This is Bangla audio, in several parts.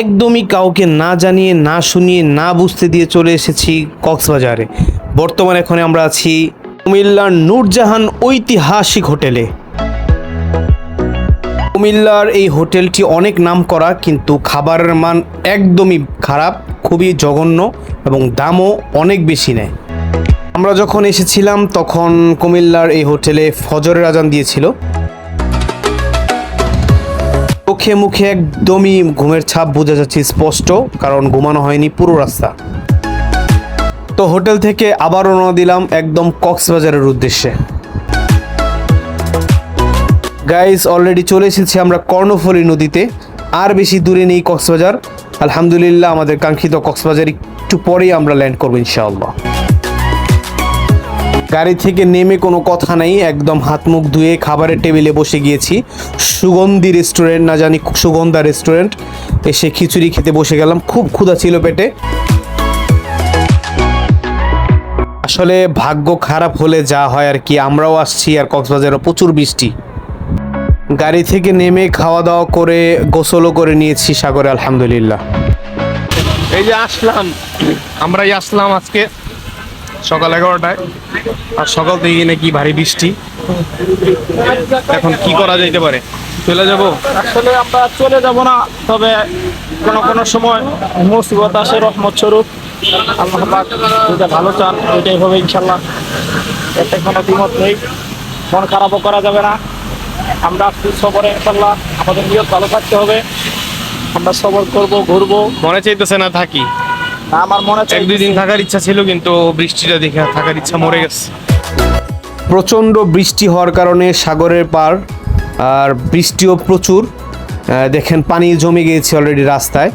একদমই কাউকে না জানিয়ে, না শুনিয়ে, না বুঝতে দিয়ে চলে এসেছি কক্সবাজারে। বর্তমানে এখন আমরা আছি কুমিল্লার নূরজাহান ঐতিহাসিক হোটেলে। কুমিল্লার এই হোটেলটি অনেক নাম করা, কিন্তু খাবারের মান একদমই খারাপ, খুবই জঘন্য এবং দামও অনেক বেশি নেয়। আমরা যখন এসেছিলাম, তখন কুমিল্লার এই হোটেলে ফজরের আজান দিয়েছিল। চোখে মুখে একদমই ঘুমের ছাপ বোঝা যাচ্ছে স্পষ্ট, কারণ ঘুমানো হয়নি পুরো রাস্তা। তো হোটেল থেকে আবার রওনা দিলাম একদম কক্সবাজারের উদ্দেশ্যে। গাইস অলরেডি চলে এসেছি আমরা কর্ণফুলী নদীতে। আর বেশি দূরে নেই কক্সবাজার। আলহামদুলিল্লাহ, আমাদের কাঙ্ক্ষিত কক্সবাজার একটু পরেই আমরা ল্যান্ড করব, ইনশাআল্লাহ। গাড়ি থেকে নেমে কোনো কথা নেই, একদম হাত মুখ ধুয়ে খাবারের টেবিলে বসে গিয়েছি। সুগন্ধি রেস্টুরেন্ট, না জানি সুগন্ধা রেস্টুরেন্ট। এসে খিচুড়ি খেতে বসে গেলাম, খুব ক্ষুধা ছিল পেটে। আসলে ভাগ্য খারাপ হলে যা হয় আর কি, আমরাও আসছি আর কক্সবাজারও প্রচুর বৃষ্টি। গাড়ি থেকে নেমে খাওয়া দাওয়া করে, গোসলও করে নিয়েছি সাগরে, আলহামদুলিল্লাহ। এই যে আসলাম, আমরাই আসলাম আজকে। সকাল এগারোটায়। আর সকাল থেকে নাকি ভারী বৃষ্টি। এখন কি করা যাইতে পারে? চলে যাব? আসলে আমরা চলে যাব না তবে কোনো কোনো সময় মুসিবত আসে রহমত স্বরূপ। আল্লাহ পাক যেটা ভালো চান ওইটাই হবে ইনশাল্লাহ এতে কোনো দ্বিমত নেই। মন খারাপও করা যাবে না। আমরা আসছি সবরে ইনশাল্লাহ আমাদের নিয়ত ভালো থাকতে হবে। আমরা সবর করব ঘুরবো। মনে চাইতেছে না থাকি। আমার মনে হচ্ছে এক দুই দিন থাকার ইচ্ছা ছিল কিন্তু বৃষ্টিটা দেখে থাকার ইচ্ছা মরে গেছে। প্রচণ্ড বৃষ্টি হওয়ার কারণে সাগরের পার আর বৃষ্টিও প্রচুর। দেখেন পানি জমে গিয়েছে অলরেডি রাস্তায়।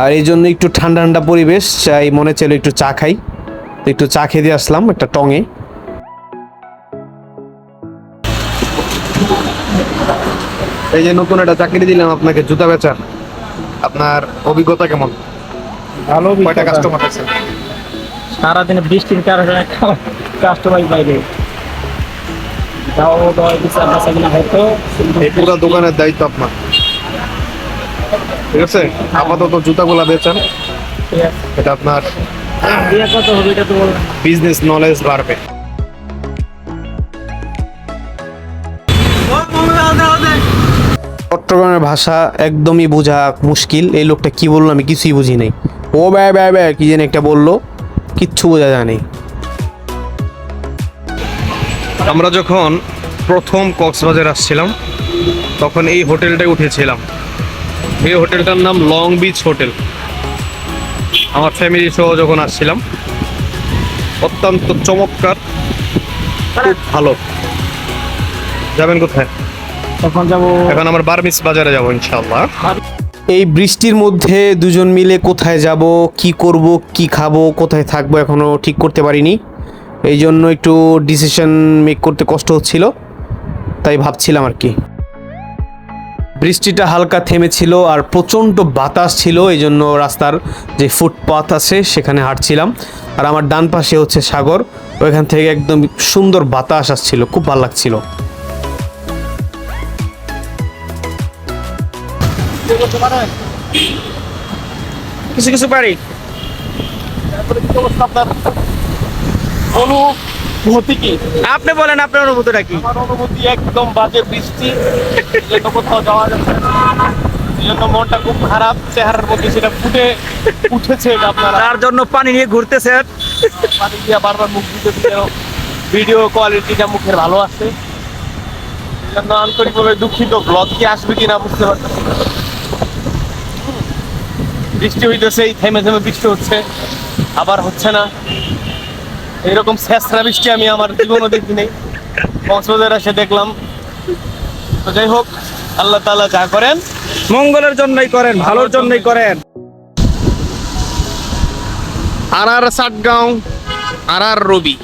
আর এই জন্য একটু ঠান্ডা ঠান্ডা পরিবেশ চাই মনে ছিল একটু চা খাই। একটু চা খেয়ে দিয়ে আসলাম একটা টঙে। এই যে নতুন একটা চাকরি দিলাম আপনাকে জুতা বেচার। আপনার অভিজ্ঞতা কেমন? ভালো কয়টা কাস্টমার আছে? সারাদিনে বৃষ্টির কারণে কাস্টমার বাইরে। তাও দশ বিচার বাসা কিনা হয়তো। এই পুরো দোকানের দায়িত্ব আপনার। ঠিক আছে? আপাতত জুতাগুলা বেচান। এটা আপনার দিয়ে কত হবে এটা তো বলবেন না। বিজনেস নলেজ বাড়বে। চট্টগ্রামের ভাষা একদমই বোঝা মুশকিল। এই লোকটা কি বলল আমি কিছুই বুঝি নাই। ও ব্যয় ব্যয় ব্যয় কি যেন একটা বলল কিচ্ছু বোঝা যায় নাই। আমরা যখন প্রথম কক্সবাজার আসছিলাম তখন এই হোটেলটায় উঠেছিলাম। এই হোটেলটার নাম লং বিচ হোটেল। আমার ফ্যামিলি সহ যখন আসছিলাম অত্যন্ত চমৎকার খুব ভালো। যাবেন কোথায়? তখন যাব এখন আমার বারমিস বাজারে যাব ইনশাল্লাহ এই বৃষ্টির মধ্যে দুজন মিলে কোথায় যাব, কি করব, কি খাব, কোথায় থাকব এখনও ঠিক করতে পারিনি। এই জন্য একটু ডিসিশন মেক করতে কষ্ট হচ্ছিল, তাই ভাবছিলাম আর কি। বৃষ্টিটা হালকা থেমেছিল আর প্রচণ্ড বাতাস ছিল, এই জন্য রাস্তার যে ফুটপাথ আছে সেখানে হাঁটছিলাম। আর আমার ডান পাশে হচ্ছে সাগর, ওইখান থেকে একদম সুন্দর বাতাস আসছিল, খুব ভালো লাগছিল। কিছু কিছু পারি। অনুভূতি কি? আপনি বলেন আপনার অনুভূতিটা কি? আমার অনুভূতি একদম বাজে বৃষ্টি। কোথাও যাওয়া যাচ্ছে। জন্য মনটা খুব খারাপ। চেহারার মধ্যে সেটা ফুটে উঠেছে আপনারা। তার জন্য পানি নিয়ে ঘুরতেছেন পানি দিয়ে বারবার মুখ দিতে ভিডিও কোয়ালিটিটা মুখের ভালো আছে। জন্য আন্তরিকভাবে দুঃখিত। ব্লগ কি আসবে কিনা বুঝতে পারতেছি না। বৃষ্টি হইতেছে এই থেমে থেমে বৃষ্টি হচ্ছে আবার হচ্ছে না। এরকম শেষরা বৃষ্টি আমি আমার জীবনও দেখি নাই কক্সবাজার এসে দেখলাম। তো যাই হোক আল্লাহ তাআলা যা করেন মঙ্গলের জন্যই করেন ভালোর জন্যই করেন। আর আর সাতগাঁও আর আর রবি।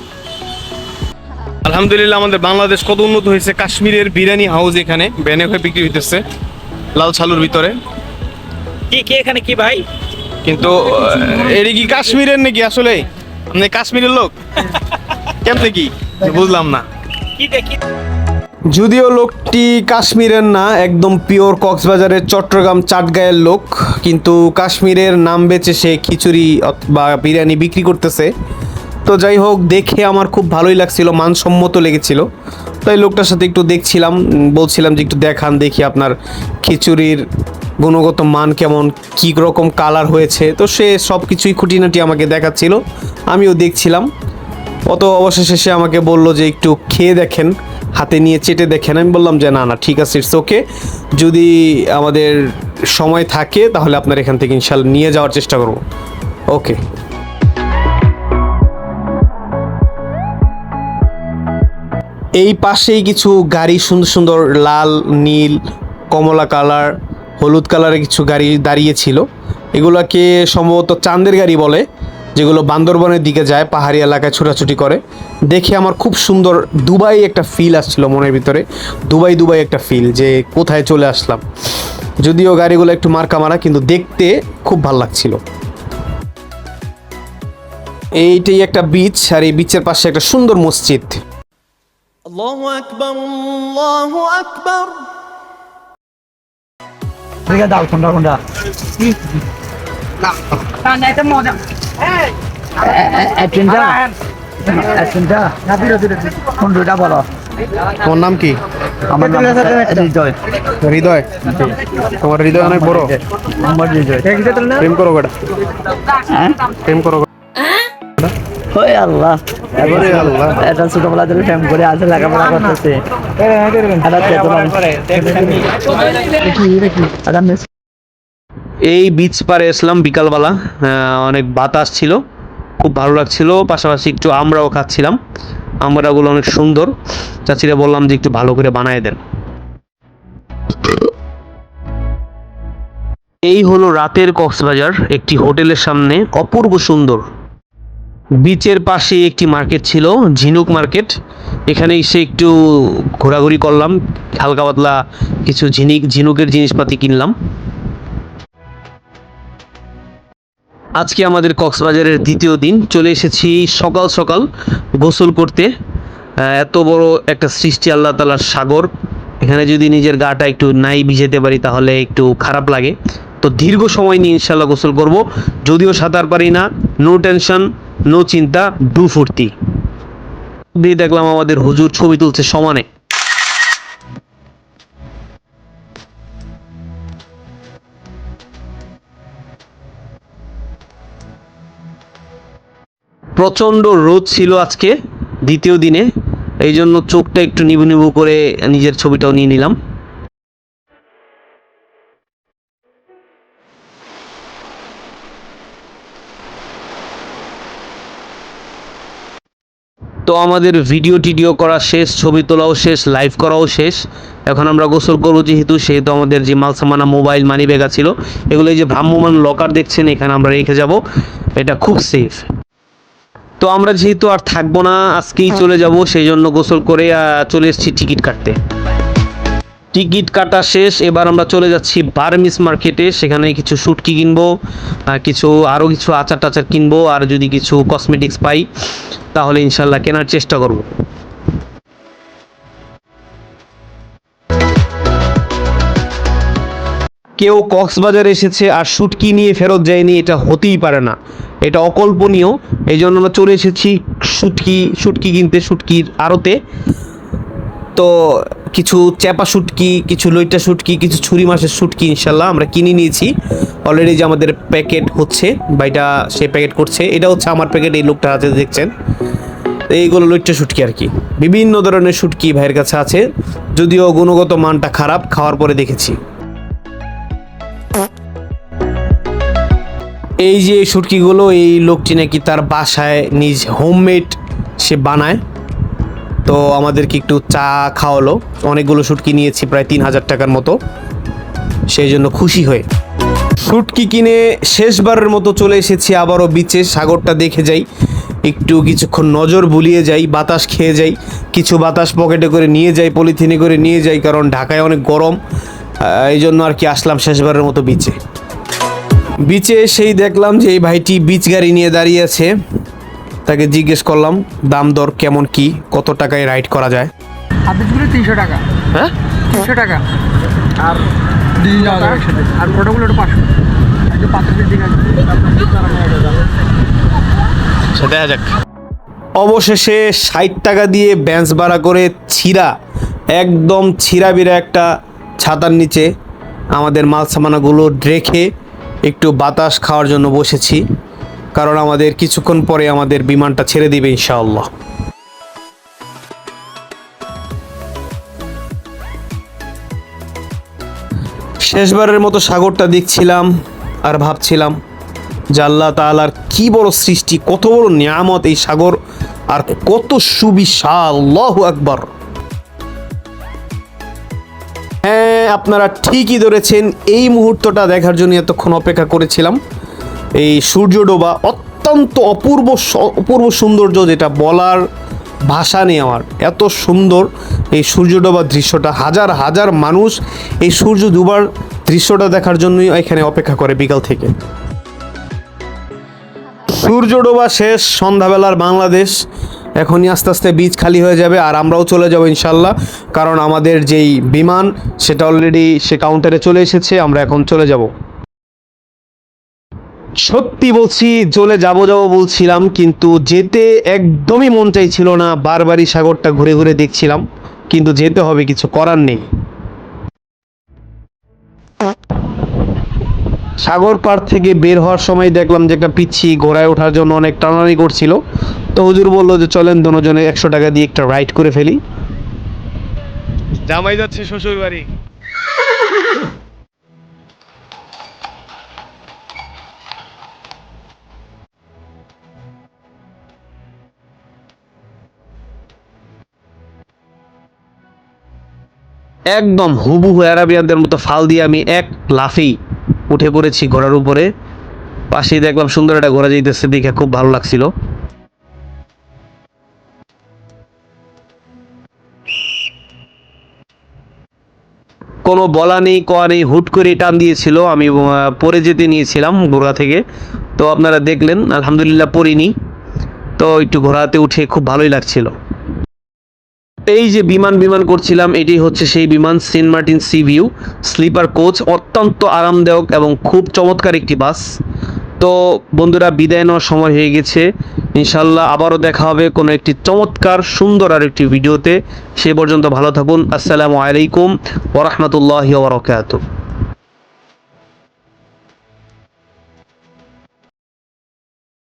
আলহামদুলিল্লাহ আমাদের বাংলাদেশ কত উন্নত হয়েছে। কাশ্মীরের বিরিয়ানি হাউস এখানে ব্যানে হয়ে বিক্রি হইতেছে লাল ছালুর ভিতরে। কি কি এখানে কি ভাই? কিন্তু আহ, কি কাশ্মীরের নাকি আসলে? আপনি কাশ্মীরের লোক? কেমনে কি? বুঝলাম না। কি দেখি? যদিও লোকটি কাশ্মীরের না একদম পিওর কক্সবাজারের চট্টগ্রাম চাটগাঁয়ের লোক কিন্তু কাশ্মীরের নাম বেচে সে খিচুড়ি অথ- বা বিরিয়ানি বিক্রি করতেছে। তো যাই হোক দেখে আমার খুব ভালোই লাগছিল মানসম্মত লেগেছিল। তাই লোকটার সাথে একটু দেখছিলাম বলছিলাম যে একটু দেখান দেখি আপনার খিচুড়ির গুণগত মান কেমন, কী রকম কালার হয়েছে, তো সে সব কিছুই খুঁটিনাটি আমাকে দেখাচ্ছিল। আমিও দেখছিলাম। অত অবশেষে সে আমাকে বলল যে একটু খেয়ে দেখেন, হাতে নিয়ে চেটে দেখেন। আমি বললাম যে, না না, ঠিক আছে ইটস ওকে যদি আমাদের সময় থাকে, তাহলে আপনার এখান থেকে ইনশাল্লাহ নিয়ে যাওয়ার চেষ্টা করব। ওকে এই পাশেই কিছু গাড়ি, সুন্দর সুন্দর লাল, নীল, কমলা কালার হলুদ কালারের কিছু গাড়ি দাঁড়িয়েছিল এগুলোকে সম্ভবত চাঁদের গাড়ি বলে, যেগুলো বান্দরবনের দিকে যায়, পাহাড়ি এলাকায় ছোটাছুটি করে। দেখে আমার খুব সুন্দর দুবাই একটা ফিল আসছিল মনের ভিতরে। দুবাই দুবাই একটা ফিল যে কোথায় চলে আসলাম। যদিও গাড়িগুলো একটু মার্কা মারা, কিন্তু দেখতে খুব ভালো লাগছিল। এইটাই একটা বিচ আর এই বিচের পাশে একটা সুন্দর মসজিদ। আল্লাহু আকবার আল্লাহু আকবার। ঠিক আছে দাও কোনটা কোনটা বলো। তোমার নাম কি? আমার নাম হৃদয়। হৃদয়? তোমার হৃদয় অনেক বড়। আমার হৃদয় প্রেম করো কটা প্রেম করো? ওই আল্লাহ। এটা ছোটবেলা থেকে প্রেম করে আজ লেখাপড়া করতেছে। এই বিচ পারে এসলাম বিকালবেলা। অনেক বাতাস ছিল খুব ভালো লাগছিল। পাশাপাশি একটু আমরাও খাচ্ছিলাম। আমরাগুলো অনেক সুন্দর। চাচিরা বললাম যে একটু ভালো করে বানায় দেন। এই হলো রাতের কক্সবাজার একটি হোটেলের সামনে। অপূর্ব সুন্দর। বিচের পাশে একটি মার্কেট ছিল, ঝিনুক মার্কেট। এখানে এসে একটু ঘোরাঘুরি করলাম, হালকা পাতলা কিছু ঝিনিক, ঝিনুকের জিনিসপাতি কিনলাম। আজকে আমাদের কক্সবাজারের দ্বিতীয় দিন, চলে এসেছি সকাল সকাল গোসল করতে। এত বড় একটা সৃষ্টি আল্লাহ তালার সাগর। এখানে যদি নিজের গাটা একটু নাই ভিজেতে পারি তাহলে একটু খারাপ লাগে। তো দীর্ঘ সময় নিয়ে ইনশাল্লাহ গোসল করব। যদিও সাঁতার পারি না নো টেনশন নো চিন্তা ডু ফুর্তি। দিয়ে দেখলাম আমাদের হুজুর ছবি তুলছে সমানে। প্রচণ্ড রোদ ছিল আজকে, দ্বিতীয় দিনে। এই জন্য চোখটা একটু নিবু নিবু করে নিজের ছবিটাও নিয়ে নিলাম। তো আমাদের ভিডিও টিডিও করা শেষ ছবি তোলাও শেষ লাইভ করাও শেষ। এখন আমরা গোসল করব যেহেতু সেহেতু আমাদের যে মালসামানা মোবাইল মানি ব্যাগা ছিল এগুলো এই যে ভ্রাম্যমান লকার দেখছেন এখানে আমরা রেখে যাব। এটা খুব সেফ তো আমরা যেহেতু আর থাকব না আজকেই চলে যাব সেই জন্য গোসল করে চলে এসেছি টিকিট কাটতে। টিকিট কাটা শেষ, এবার আমরা চলে যাচ্ছি বার্মিস মার্কেটে সেখানে কিছু শুটকি কিনবো কিছু আরও কিছু আচার টাচার কিনবো, আর যদি কিছু কসমেটিক্স পাই, তাহলে ইনশাল্লাহ কেনার চেষ্টা করব। কেউ কক্সবাজার এসেছে আর শুটকি নিয়ে ফেরত যায়নি, এটা হতেই পারে না। এটা অকল্পনীয়, এই জন্য আমরা চলে এসেছি শুটকি শুটকি কিনতে, শুটকির আড়তে। তো কিছু চ্যাপা শুটকি, কিছু লইটা শুটকি, কিছু ছুরি মাছের শুটকি ইনশাল্লাহ আমরা কিনে নিয়েছি। অলরেডি যে আমাদের প্যাকেট হচ্ছে, বা এটা সে প্যাকেট করছে, এটা হচ্ছে আমার প্যাকেট এই লোকটা হাতে দেখছেন? এইগুলো লইট্টা শুটকি আর কি। বিভিন্ন ধরনের শুটকি ভাইয়ের কাছে আছে, যদিও গুণগত মানটা খারাপ, খাওয়ার পরে দেখেছি। এই যে শুটকিগুলো, এই লোকটি নাকি তার বাসায় নিজ হোমমেড সে বানায়। তো আমাদেরকে একটু চা খাওয়ালো। অনেকগুলো শুটকি নিয়েছি, প্রায় তিন হাজার টাকার মতো। সেই জন্য খুশি হয়ে। শুটকি কিনে শেষবারের মতো চলে এসেছি, আবারও বিচে সাগরটা দেখে যাই। একটু কিছুক্ষণ নজর বুলিয়ে যাই, বাতাস খেয়ে যাই। কিছু বাতাস পকেটে করে নিয়ে যাই, পলিথিনে করে নিয়ে যাই, কারণ ঢাকায় অনেক গরম। এই জন্য আর কি আসলাম শেষবারের মতো বিচে বিচে এসেই দেখলাম যে এই ভাইটি বিচ গাড়ি নিয়ে দাঁড়িয়ে আছে। তাকে জিজ্ঞেস করলাম দাম দর কেমন কি কত টাকায় রাইড করা যায়? তিনশো টাকা। হ্যাঁ? তিনশো টাকা। আর আর পাঁচশো আচ্ছা দেখা যাক। অবশেষে ষাট টাকা দিয়ে ব্যাঞ্চ ভাড়া করে ছিঁড়া একদম ছিঁড়া বিরা একটা ছাতার নিচে আমাদের মাল সামানাগুলো রেখে একটু বাতাস খাওয়ার জন্য বসেছি। কারণ আমাদের কিছুক্ষণ পরে আমাদের বিমানটা ছেড়ে দিবে ইনশাআল্লাহ। শেষবারের মতো সাগরটা দেখছিলাম আর ভাবছিলাম যে আল্লাহ তালার কি বড় সৃষ্টি, কত বড় নিয়ামত এই সাগর আর কত সুবিশাল আকবর। হ্যাঁ আপনারা ঠিকই ধরেছেন, এই মুহূর্তটা দেখার জন্য এতক্ষণ অপেক্ষা করেছিলাম। এই সূর্য ডোবা অত্যন্ত অপূর্ব অপূর্ব সৌন্দর্য যেটা বলার ভাষা নেই আমার। এত সুন্দর এই সূর্য ডোবা দৃশ্যটা। হাজার হাজার মানুষ এই সূর্য ডুবার দৃশ্যটা দেখার জন্যই এখানে অপেক্ষা করে বিকাল থেকে। সূর্য ডোবা শেষ, সন্ধ্যাবেলার বাংলাদেশ। এখনই আস্তে আস্তে বীজ খালি হয়ে যাবে আর আমরাও চলে যাব ইনশাল্লাহ। কারণ আমাদের যেই বিমান, সেটা অলরেডি সে কাউন্টারে চলে এসেছে, আমরা এখন চলে যাব। সত্যি বলছি চলে যাব যাব বলছিলাম, কিন্তু যেতে একদমই মন চাইছিল না। বারবারই সাগরটা ঘুরে ঘুরে দেখছিলাম, কিন্তু যেতে হবে, কিছু করার নেই। সাগর পার থেকে বের হওয়ার সময় দেখলাম যে একটা পিচ্ছি ঘোড়ায় ওঠার জন্য অনেক টানানি করছিল। তো হুজুর বলল যে, চলেন দুজনে একশো টাকা দিয়ে একটা রাইড করে ফেলি। জামাই যাচ্ছে শ্বশুর বাড়ি একদম হুবহু অ্যারাবিয়ানদের মতো ফাল দিয়ে আমি এক লাফেই উঠে পড়েছি ঘোড়ার উপরে। পাশেই দেখলাম সুন্দর একটা ঘোড়া যাইতেছে, দেখে খুব ভালো লাগছিল। কোনো বলা নেই, কোয়া নেই, হুট করে টান দিয়েছিল। আমি পরে যেতে নিয়েছিলাম ঘোড়া থেকে। তো আপনারা দেখলেন, আলহামদুলিল্লাহ পড়িনি। তো একটু ঘোড়াতে উঠে খুব ভালোই লাগছিল। এই যে বিমান বিমান করছিলাম, এটি হচ্ছে সেই বিমান Saint Martin sea view, sleeper coach, অত্যন্ত আরামদায়ক এবং খুব চমৎকার একটি বাস। তো বন্ধুরা, বিদায় নেওয়ার সময় হয়ে গেছে। ইনশাল্লাহ আবারও দেখা হবে কোনো একটি চমৎকার, সুন্দর আর একটি ভিডিওতে। সে পর্যন্ত ভালো থাকুন। আসসালামু আলাইকুম ওরহমতুল্লাহ ওবরাকাতুহ